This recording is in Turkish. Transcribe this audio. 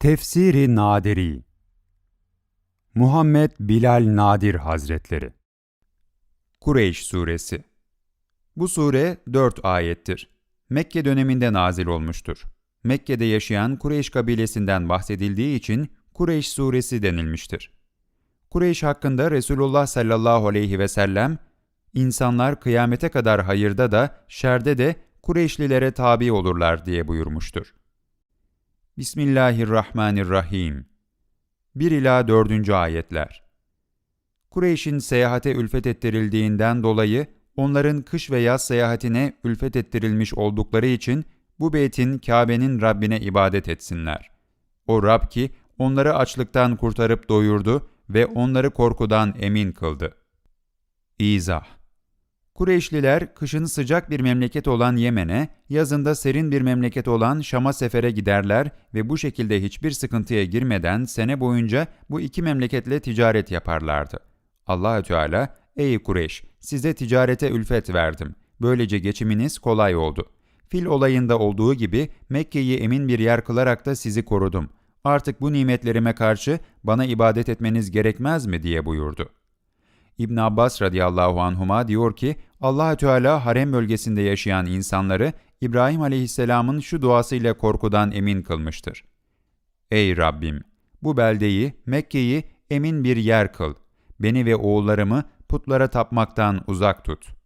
Tefsiri Nadiri Muhammed Bilal Nadir Hazretleri Kureyş Suresi Bu sure 4 ayettir. Mekke döneminde nazil olmuştur. Mekke'de yaşayan Kureyş kabilesinden bahsedildiği için Kureyş Suresi denilmiştir. Kureyş hakkında Resulullah sallallahu aleyhi ve sellem, insanlar kıyamete kadar hayırda da şerde de Kureyşlilere tabi olurlar diye buyurmuştur. Bismillahirrahmanirrahim. 1 ila 4. ayetler. Kureyş'in seyahate ülfet ettirildiğinden dolayı onların kış ve yaz seyahatine ülfet ettirilmiş oldukları için bu beytin Kabe'nin Rabbine ibadet etsinler. O Rab ki onları açlıktan kurtarıp doyurdu ve onları korkudan emin kıldı. İzah Kureyşliler kışın sıcak bir memleket olan Yemen'e, yazında serin bir memleket olan Şam'a sefere giderler ve bu şekilde hiçbir sıkıntıya girmeden sene boyunca bu iki memleketle ticaret yaparlardı. Allahü Teala, ey Kureyş, size ticarete ülfet verdim. Böylece geçiminiz kolay oldu. Fil olayında olduğu gibi Mekke'yi emin bir yer kılarak da sizi korudum. Artık bu nimetlerime karşı bana ibadet etmeniz gerekmez mi diye buyurdu. İbn Abbas radıyallahu anhuma diyor ki Allahü Teala harem bölgesinde yaşayan insanları İbrahim aleyhisselamın şu duasıyla korkudan emin kılmıştır. Ey Rabbim! Bu beldeyi, Mekke'yi emin bir yer kıl. Beni ve oğullarımı putlara tapmaktan uzak tut.